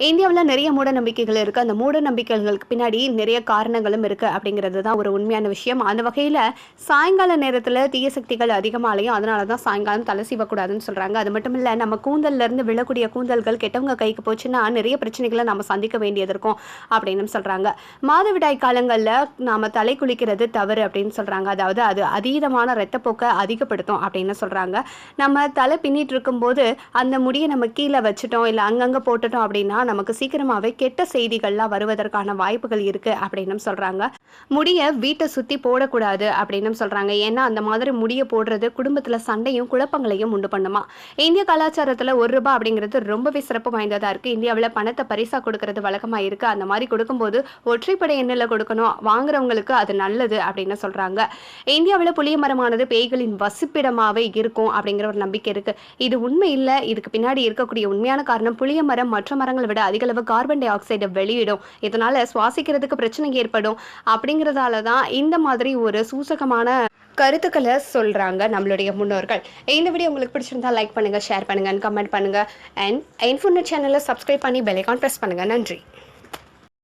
இந்தியாவில் நிறைய மூட நம்பிக்கைகள் இருக்குது அந்த மூட நம்பிக்கைகளுக்கு பின்னாடி நிறைய காரணங்களும் இருக்குது அப்படிங்கிறது தான் ஒரு உண்மையான விஷயம். அந்த வகையில் சாயங்கால நேரத்தில் தீய சக்திகள் அதிகமாலையும் அதனால தான் சாயங்காலம் தலை சீவக்கூடாதுன்னு சொல்கிறாங்க அது மட்டும் இல்லை நம்ம கூந்தல்லேருந்து விழக்கூடிய கூந்தல்கள் கெட்டவங்க கைக்கு போச்சுன்னா நிறைய பிரச்சனைகளை நம்ம சந்திக்க வேண்டியது இருக்கும் அப்படின்னு சொல்கிறாங்க மாதவிடாய் காலங்களில் நாம் தலை குளிக்கிறது தவறு அப்படின்னு சொல்கிறாங்க அதாவது அது அதீதமான ரத்தப்போக்கை அதிகப்படுத்தும் அப்படின்னு சொல்கிறாங்க நம்ம தலை பின்னிட்டு இருக்கும்போது அந்த முடியை நம்ம கீழே வச்சுட்டோம் இல்லை அங்கங்கே போட்டுட்டோம் அப்படின்னா நமக்கு சீக்கிரமாகவே கெட்ட செய்திகள்லாம் வருவதற்கான வாய்ப்புகள் இருக்குது அப்படின்னு சொல்கிறாங்க முடியை வீட்டை சுற்றி போடக்கூடாது அப்படின்னு சொல்கிறாங்க ஏன்னா அந்த மாதிரி முடியை போடுறது குடும்பத்தில் சண்டையும் குழப்பங்களையும் உண்டு பண்ணுமா? இந்திய கலாச்சாரத்தில் ஒரு ரூபாய் அப்படிங்கிறது ரொம்பவே சிறப்பு வாய்ந்ததாக இருக்குது இந்தியாவில் பணத்தை பரிசாக கொடுக்கறது வழக்கமாக இருக்குது அந்த மாதிரி கொடுக்கும்போது ஒற்றைப்படை எண்ணில் கொடுக்கணும். வாங்குறவங்களுக்கு அது நல்லது அப்படின்னு சொல்கிறாங்க இந்தியாவில் புளிய மரமானது பேய்களின் வசிப்பிடமாகவே இருக்கும் அப்படிங்கிற ஒரு நம்பிக்கை இருக்குது இது உண்மை இல்லை. இதுக்கு பின்னாடி இருக்கக்கூடிய உண்மையான காரணம் புளிய மரம் மற்ற மரங்களை விட விட அதிக அளவு கார்பன் டை ஆக்சைடை வெளியிடும். இதனால சுவாசிக்கிறதுக்கு பிரச்சனை ஏற்படும். அப்படிங்கிறதால தான் இந்த மாதிரி ஒரு சூசகமான கருத்துக்களை சொல்கிறாங்க நம்மளுடைய முன்னோர்கள். இந்த வீடியோ உங்களுக்கு பிடிச்சிருந்தா லைக் பண்ணுங்கள் ஷேர் பண்ணுங்கள் கமெண்ட் பண்ணுங்கள் அண்ட் இன்ஃபோனட் சேனலை சப்ஸ்கிரைப் பண்ணி பெலைக்கான் ப்ரெஸ் பண்ணுங்கள் நன்றி.